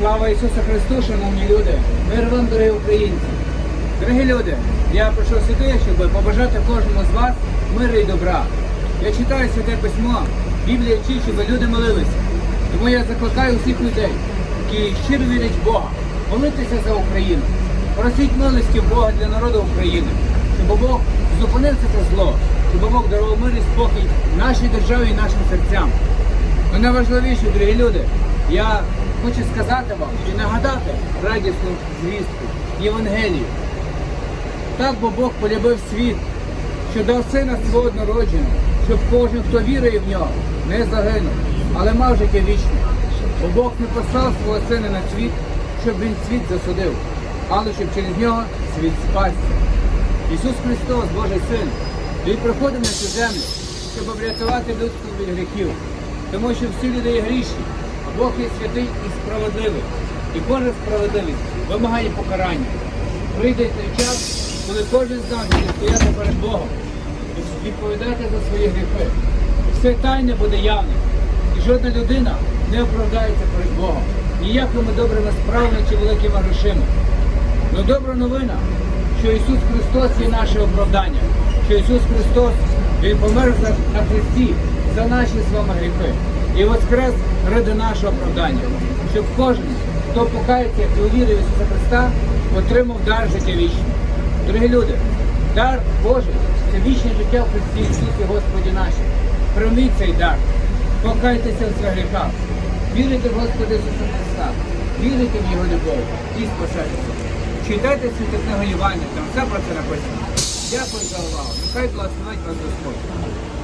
Слава Ісусу Христу, шановні люди! Мир вам, дорогі українці! Дорогі люди, я прийшов сюди, щоб побажати кожному з вас миру і добра. Я читаю святе письмо, Біблія вчить, щоб люди молилися. Тому я закликаю всіх людей, які щиро вірять в Бога, молитися за Україну. Просіть милості Бога для народу України, щоб Бог зупинив це зло, щоб Бог дарував мир і спокій нашій державі і нашим серцям. Ну найважливіше, дорогі люди, я хочу сказати вам і нагадати радісну звістку Євангелію. Так бо Бог полюбив світ, що дав сина свого однородженого, щоб кожен, хто вірує в нього, не загинув, але мав життя вічне. Бо Бог не послав свого сина на світ, щоб він світ засудив, але щоб через нього світ спасся. Ісус Христос, Божий Син, Він приходив на цю землю, щоб врятувати людство від гріхів, тому що всі люди є грішні, а Бог є святий і справедливий. І кожна справедливість вимагає покарання. Прийде той час, коли кожен з нас буде стояти перед Богом відповідати за свої гріхи. І все тайне буде явне. І жодна людина не оправдається перед Богом ніякими добрими справами чи великими грошима. Ну добра новина, що Ісус Христос є наше оправдання, що Ісус Христос Він помер на Христі за наші з вами гріхи і воскрес ради нашого оправдання, щоб кожен, хто покається і увірив Ісуса Христа, отримав дар життя вічне. Дорогі люди, дар Божий це вічне життя в Христі Ісусі Господі наші. Прийміть цей дар, покайтеся в своїх гріхах, вірите в Господа Ісуса Христа, вірите в Його любов і спасайтеся. Читайте святе книгу там все про це написано. Дякую за увагу. Нехай благословить вас Господь.